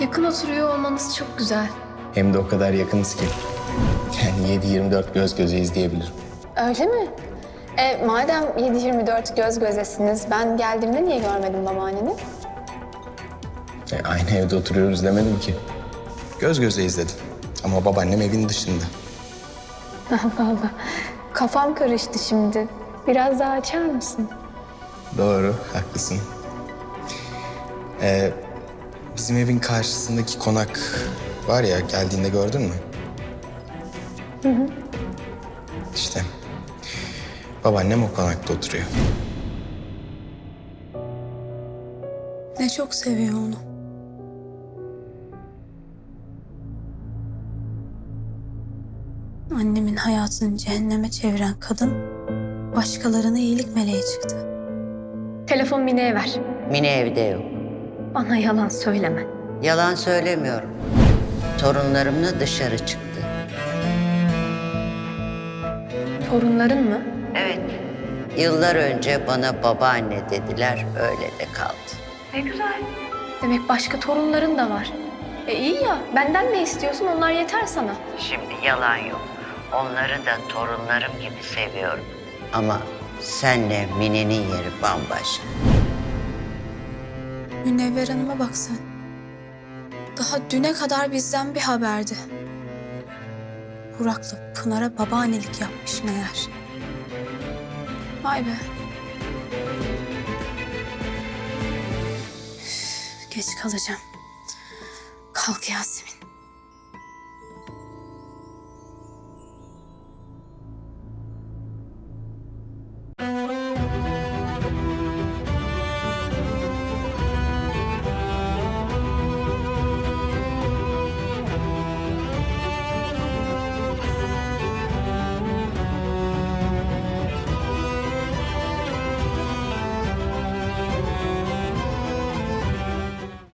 Yakın oturuyor olmanız çok güzel. Hem de o kadar yakınız ki. Yani 7-24 göz gözeyiz diyebilirim. Öyle mi? E, madem 7-24 göz gözesiniz, ben geldiğimde niye görmedim babaanneni? E, aynı evde oturuyoruz demedim ki. Göz gözeyiz dedim. Ama babaannem evin dışında. Allah Allah. Kafam karıştı şimdi. Biraz daha açar mısın? Doğru, haklısın. Ee, bizim evin karşısındaki konak var ya, geldiğinde gördün mü? Hı hı. İşte babaannem o konakta oturuyor. Ne çok seviyor onu. Annemin hayatını cehenneme çeviren kadın başkalarına iyilik meleği çıktı. Telefon Mine'ye ver. Mine evde yok. Bana yalan söyleme. Yalan söylemiyorum. Torunlarımla dışarı çıktı. Torunların mı? Evet. Yıllar önce bana babaanne dediler, öyle de kaldı. Demek başka torunların da var. E iyi ya, benden ne istiyorsun? Onlar yeter sana. Şimdi yalan yok. Onları da torunlarım gibi seviyorum. Ama senle Mine'nin yeri bambaşka. Münevver Hanım'a bak sen. Daha düne kadar bizden bir haberdi. Burak'la Pınar'a babaannelik yapmış meğer. Vay be. Geç kalacağım. Kalk Yasemin.